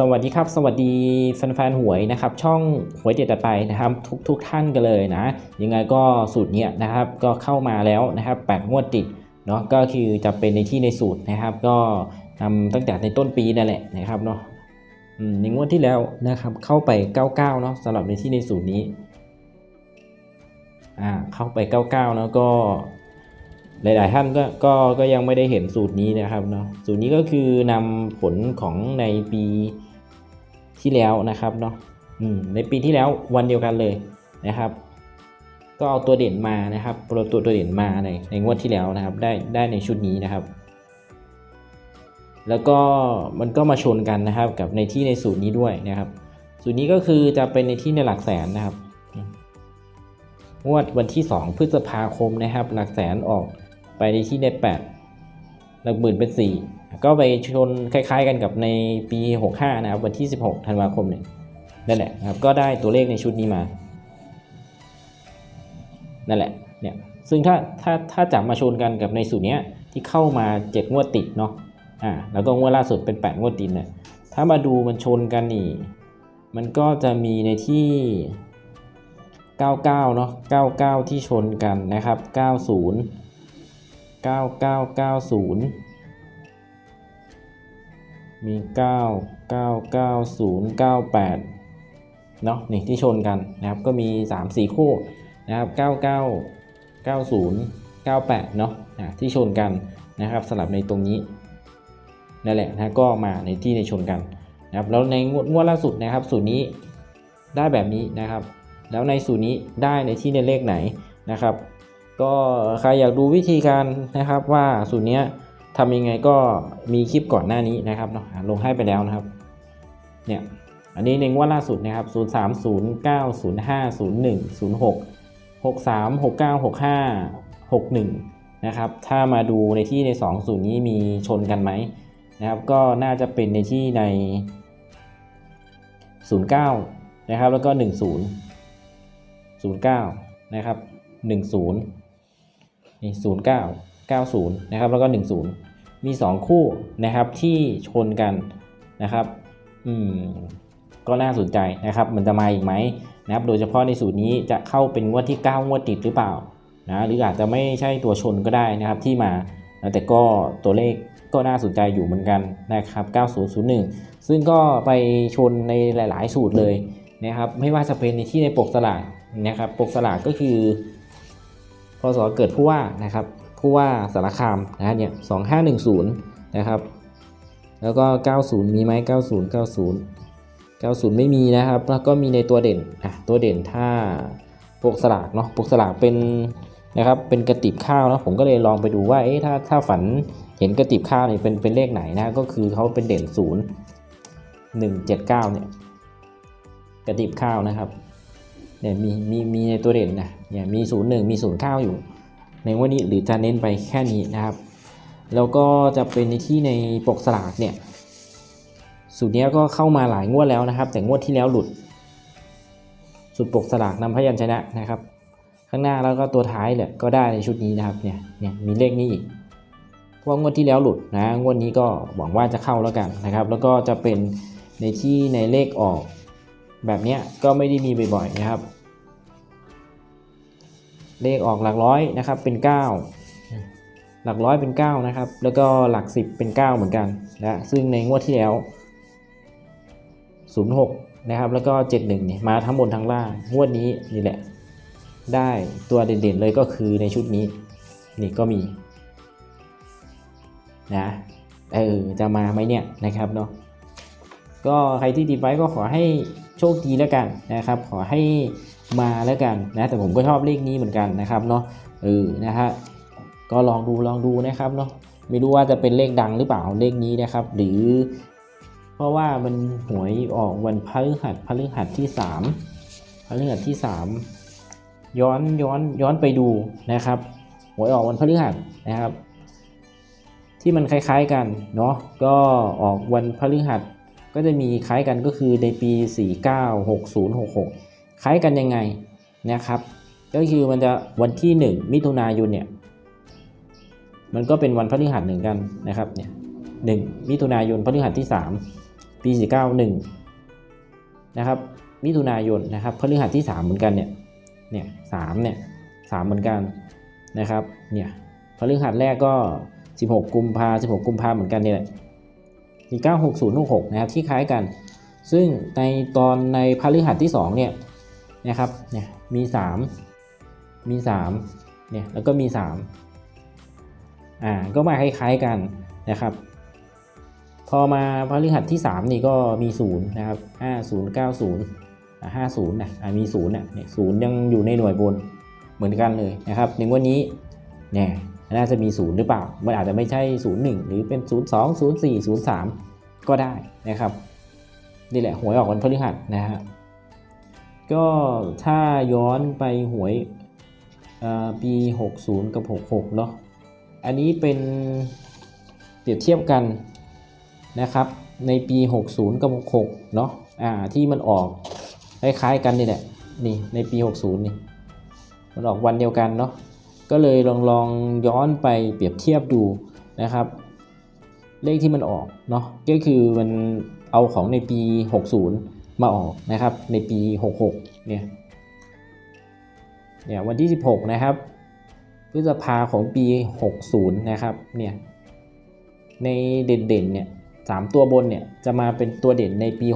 สวัสดีครับ สวัสดีแฟนๆหวยนะครับ ช่องหวยเด็ดตัดไปนะครับ ทุกทุกท่านกันเลยนะ ยังไงก็สูตรเนี้ยนะครับ ก็เข้ามาแล้วนะครับแปดงวดติดเนาะก็คือจะเป็นในที่ในสูตรนะครับ ก็ทำตั้งแต่ในต้นปีนั่นแหละนะครับเนาะในงวดที่แล้วนะครับ เข้าไป 99 เนาะสำหรับในที่ในสูตรนี้อ่าเข้าไป 99 เนาะก็หลาย ๆ ท่านก็ก็ก็ยังไม่ได้เห็นสูตรนี้นะครับเนาะสูตรนี้ก็คือนำผลของในปี ที่แล้วนะครับเนาะในปีที่แล้ววันเดียวกันเลยนะครับ ก็เอาตัวเด่นมานะครับตัวตัวตัวเด่นมาในในงวดที่แล้วนะครับ ได้ได้ในชุดนี้นะครับ แล้วก็มันก็มาชนกันนะครับ กับในที่ในสูตรนี้ด้วยนะครับ สูตรนี้ก็คือจะเป็นในที่ในหลักแสนนะครับงวดวันที่ 2 พฤษภาคมนะครับ หลักแสนออกไปในที่ใน 8 หลักหมื่นเป็น 4 ก็ไปชนคล้ายๆกันกับในปี 65 นะครับ วันที่ 16 ธันวาคมเนี่ยนั่นแหละครับก็ได้ตัวเลขในชุดนี้มา นั่นแหละเนี่ยซึ่งถ้าถ้าถ้าจับมาชนกันกับในสูตรเนี้ยที่เข้ามา7งวดติดเนาะอ่าแล้วก็งวดล่าสุดเป็น 8 งวดติดเนี่ยถ้ามาดูมันชนกันนี่ มันก็จะมีในที่ 99 เนาะ99 ที่ชนกันนะครับ 90 9990 มี 9 990 98เนาะนี่ที่ชนกันนะครับก็มี 3 4 คู่นะครับ 99 90 98เนาะอะที่ชนกันนะครับสลับในตรงนี้นั่นแหละนะก็มาในที่ในชนกันนะครับแล้วในงวดงวดล่าสุดนะครับสูตรนี้ได้แบบนี้นะครับ แล้วในสูตรนี้ได้ในที่ในเลขไหนนะครับ ก็ใครอยากดูวิธีการนะครับว่าสูตรเนี้ย ทำยังไงก็มีคลิปก่อนหน้านี้นะครับเนาะลงให้ไปแล้วนะครับเนี่ยอันนี้ในงวดล่าสุดนะครับ0 3 0 9 0 5 0 1 0 6 6 3 6 9 6 5 6 1นะครับถ้ามาดูในที่ใน2สูตรนี้มีชนกันไหมนะครับก็น่าจะเป็นในที่ใน 09นะครับแล้วก็ 10 09นะครับ10นี่09 90 นะครับ แล้วก็ 10 มี 2 คู่นะครับที่ชนกันนะครับอืมก็น่าสนใจนะครับมันจะมาอีกไหมนะครับโดยเฉพาะในสูตรนี้จะเข้าเป็นงวดที่ 9 งวดติดหรือเปล่านะหรืออาจจะไม่ใช่ตัวชนก็ได้นะครับที่มานะแต่ก็ตัวเลขก็น่าสนใจอยู่เหมือนกันนะครับ 9001 ซึ่งก็ไปชนในหลาย ๆ สูตรเลยนะครับ ไม่ว่าจะเป็นในที่ในปกสลากนะครับ ปกสลากก็คือพศเกิดผู้ว่านะครับ ผู้ว่าสารคามนะเนี่ย2510นะครับ แล้วก็ 90 มีไหม90 90 90 ไม่มีนะครับ แล้วก็มีในตัวเด่นอะตัวเด่นถ้าปกสลากเนาะปกสลากเป็นนะครับเป็นกระติบข้าวนะผมก็เลยลองไปดูว่าเอ๊ะถ้าถ้าฝันเห็นกระติบข้าวเนี่ยเป็นเป็นเลขไหนนะก็คือเขาเป็นเด่น 0 1 7 9เนี่ยกระติบข้าวนะครับเนี่ยมีมีมีในตัวเด่นนะเนี่ยมี 0 1 มี 0 9 อยู่ ในวันนี้หรือจะเน้นไปแค่นี้นะครับ แล้วก็จะเป็นในที่ในปกสลากเนี่ยสูตรนี้ก็เข้ามาหลายงวดแล้วนะครับ แต่งวดที่แล้วหลุดสูตรปกสลากนำพยัญชนะนะครับ ข้างหน้าแล้วก็ตัวท้ายแหละก็ได้ในชุดนี้นะครับเนี่ยเนี่ยมีเลขนี้อีกเพราะว่างวดที่แล้วหลุดนะงวดนี้ก็หวังว่าจะเข้าแล้วกันนะครับ แล้วก็จะเป็นในที่ในเลขออก แบบเนี้ยก็ไม่ได้มีบ่อยๆนะครับ เลขออกหลักร้อยนะครับเป็น 9 หลักร้อยเป็น 9 นะครับ แล้วก็หลัก 10 เป็น 9 เหมือนกันนะซึ่งในงวดที่แล้ว 06 นะครับ แล้วก็ 71เนี่ยมาทั้งบนทั้งล่างงวดนี้นี่แหละ ได้ตัวเด่นๆเลยก็คือในชุดนี้ นี่ก็มีนะเออจะมาไหมเนี่ยนะครับเนาะก็ใครที่ดีไว้ก็ขอให้โชคดีแล้วกันนะครับ ขอให้ มาแล้วกันนะแต่ผมก็ชอบเลขนี้เหมือนกันนะครับเนาะเออนะฮะก็ลองดูลองดูนะครับเนาะไม่รู้ว่าจะเป็นเลขดังหรือเปล่าเลขนี้นะครับ หรือ เพราะว่ามันหวยออกวันพฤหัสพฤหัสที่สามพฤหัสที่สามย้อนย้อนย้อนไปดูนะครับหวยออกวันพฤหัสนะครับ ที่มันคล้าย ๆกันเนาะก็ออกวันพฤหัสก็จะมีคล้ายกันก็คือในปี 49 60 66 คล้ายกันยังไงนะครับ ก็คือมันจะวันที่ 1 มิถุนายนเนี่ยมันก็เป็นวันพฤหัสหมือนกันนะครับเนี่ยหนึ่งมิถุนายนพฤหัสที่3ปีปีสี่เก้าหนึ่งนะครับมิถุนายนนะครับพฤหัสที่สามเหมือนกันเนี่ยเนี่ยสามเนี่ยสามเหมือนกันนะครับเนี่ยพฤหัสแรกก็ 16 กุมภา16 กุมภาเหมือนกันเนี่ยแหละสี่เก้าหกศูนย์หกหกนะครับที่คล้ายกัน ซึ่งในตอนในพฤหัสที่สองเนี่ย นะครับเนี่ยมีสามมีสามเนี่ยแล้วก็มีสามอ่าก็มาคล้ายๆกันนะครับ พอมาพฤหัสที่ 3 นี่ก็มี0นะครับ50 90อ่า50นะอ่ามี0นี่ยเนี่ยศูนย์ยังอยู่ในหน่วยบนเหมือนกันเลยนะครับในงวันนี้เนี่ยน่าจะมี0หรือเปล่า มันอาจจะไม่ใช่ 01 หรือเป็น 02 04 03 ก็ได้นะครับ นี่แหละหวยออกวันพฤหัสนะฮะ ก็ถ้าย้อนไปหวยปี 60 กับ 66 เนาะ อันนี้เป็นเปรียบเทียบกันนะครับ ในปี 60 กับ 66 เนาะอ่าที่มันออกคล้ายๆกันนี่แหละนี่ในปี 60 นี่มันออกวันเดียวกันเนาะก็เลยลองลองย้อนไปเปรียบเทียบดูนะครับ เลขที่มันออกเนาะก็คือมันเอาของในปี 60 มาออกนะครับในปี 66 เนี่ย เนี่ยวันที่ 16 นะครับ พฤษภาของปี 60 นะครับ เนี่ย ในเด่นๆ เนี่ยสามตัวบนเนี่ยจะมาเป็นตัวเด่นในปี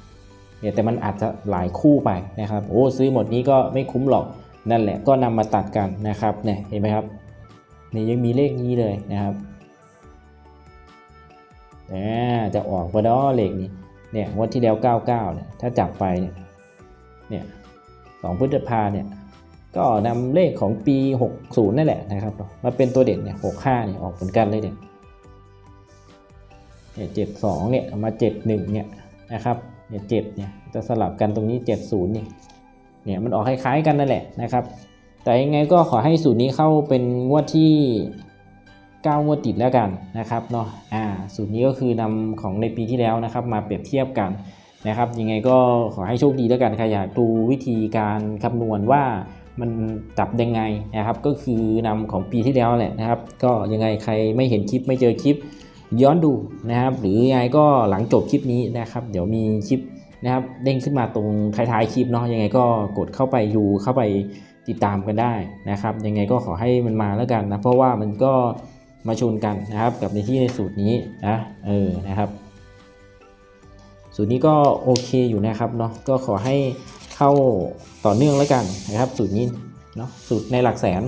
66 เนี่ยแต่มันอาจจะหลายคู่ไปนะครับโอ้ซื้อหมดนี้ก็ไม่คุ้มหรอกนั่นแหละก็นำมาตัดกันนะครับเนี่ยเห็นไหมครับนี่ยังมีเลขนี้เลยนะครับอ่าจะออกปะเนาะเลขนี้ เนี่ยงวันที่แล้ว 99เนี่ยถ้าจับไปเนี่ยเนี่ยสองพฤษภาเนี่ยก็นำเลขของปี 60 นั่นแหละนะครับมาเป็นตัวเด่นเนี่ย65เนี่ยออกเหมือนกันเลยเนี่ยเนี่ย72เนี่ยมา71เนี่ยนะครับเนี่ย7เนี่ยจะสลับกันตรงนี้70เนี่ยเนี่ยมันออกคล้ายๆกันนั่นแหละนะครับ แต่ยังไงก็ขอให้สูตรนี้เข้าเป็นงวดที่ 9งวดติดแล้วกันนะครับเนาะอ่าสูตรนี้ก็คือนำของในปีที่แล้วนะครับ มาเปรียบเทียบกันนะครับ ยังไงก็ขอให้โชคดีแล้วกันใครอยากดูวิธีการคำนวณว่ามันจับยังไงนะครับ ก็คือนำของปีที่แล้วแหละนะครับ ก็ยังไงใครไม่เห็นคลิปไม่เจอคลิปย้อนดูนะครับ หรือยังไงก็หลังจบคลิปนี้นะครับ เดี๋ยวมีคลิปนะครับเด้งขึ้นมาตรงท้ายๆคลิปเนาะยังไงก็กดเข้าไปดูเข้าไปติดตามกันได้นะครับ ยังไงก็ขอให้มันมาแล้วกันนะเพราะว่ามันก็ มาชนกันนะครับกับในที่ในสูตรนี้นะเออนะครับ สูตรนี้ก็โอเคอยู่นะครับเนาะก็ขอให้เข้าต่อเนื่องแล้วกันนะครับ สูตรนี้เนาะสูตรในหลักแสน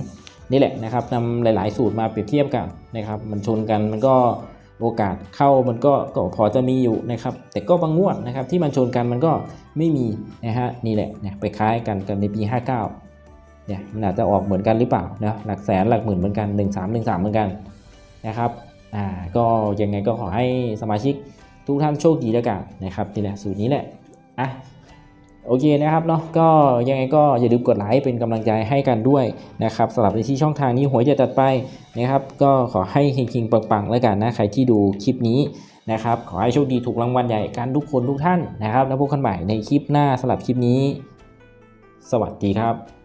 นี่แหละนะครับนำหลาย ๆ สูตรมาเปรียบเทียบกันนะครับ มันชนกันมันก็โอกาสเข้ามันก็ก็พอจะมีอยู่นะครับ แต่ก็บางงวดนะครับที่มันชนกันมันก็ไม่มีนะฮะนี่แหละเนี่ยไปคล้ายกันกันในปี 59เนี่ยมันอาจจะออกเหมือนกันหรือเปล่านะหลักแสนหลักหมื่นเหมือนกัน 1 3 1 3 เหมือนกัน นะครับอ่าก็ยังไงก็ขอให้สมาชิกทุกท่านโชคดีแล้วกันนะครับนี่แหละสูตรนี้แหละอะโอเคนะครับเนาะก็ยังไงก็อย่าลืมกดไลค์เป็นกำลังใจให้กันด้วยนะครับสำหรับในที่ช่องทางนี้หวยจะตัดไปนะครับ ก็ขอให้เฮงๆปังๆแล้วกันนะใครที่ดูคลิปนี้นะครับขอให้โชคดีถูกรางวัลใหญ่กันทุกคนทุกท่านนะครับ แล้วพบกันใหม่ในคลิปหน้าสำหรับคลิปนี้ สวัสดีครับ